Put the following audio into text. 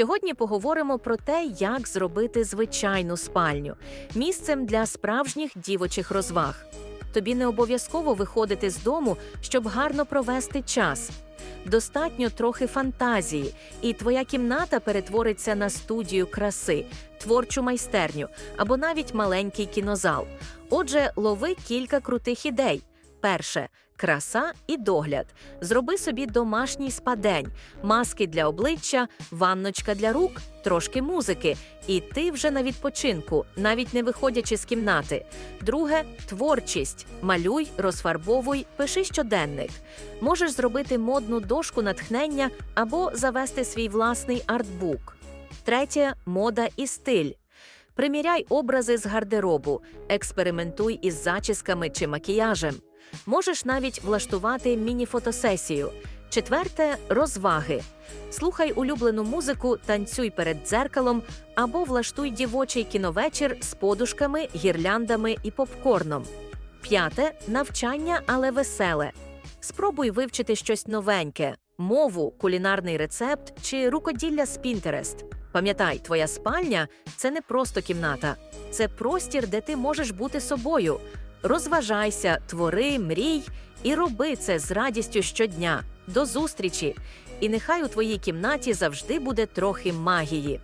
Сьогодні поговоримо про те, як зробити звичайну спальню місцем для справжніх дівочих розваг. Тобі не обов'язково виходити з дому, щоб гарно провести час. Достатньо трохи фантазії, і твоя кімната перетвориться на студію краси, творчу майстерню або навіть маленький кінозал. Отже, лови кілька крутих ідей. Перше краса і догляд. Зроби собі домашній спадень, маски для обличчя, ванночка для рук, трошки музики. І ти вже на відпочинку, навіть не виходячи з кімнати. Друге творчість. Малюй, розфарбовуй, пиши щоденник. Можеш зробити модну дошку натхнення або завести свій власний артбук. Третє мода і стиль. Приміряй образи з гардеробу, експериментуй із зачісками чи макіяжем. Можеш навіть влаштувати міні-фотосесію. Четверте розваги. Слухай улюблену музику, танцюй перед дзеркалом або влаштуй дівочий кіновечір з подушками, гірляндами і попкорном. П'яте навчання, але веселе. Спробуй вивчити щось новеньке: мову, кулінарний рецепт чи рукоділля з Pinterest. Пам'ятай, твоя спальня це не просто кімната, це простір, де ти можеш бути собою. Розважайся, твори, мрій і роби це з радістю щодня. До зустрічі! І нехай у твоїй кімнаті завжди буде трохи магії.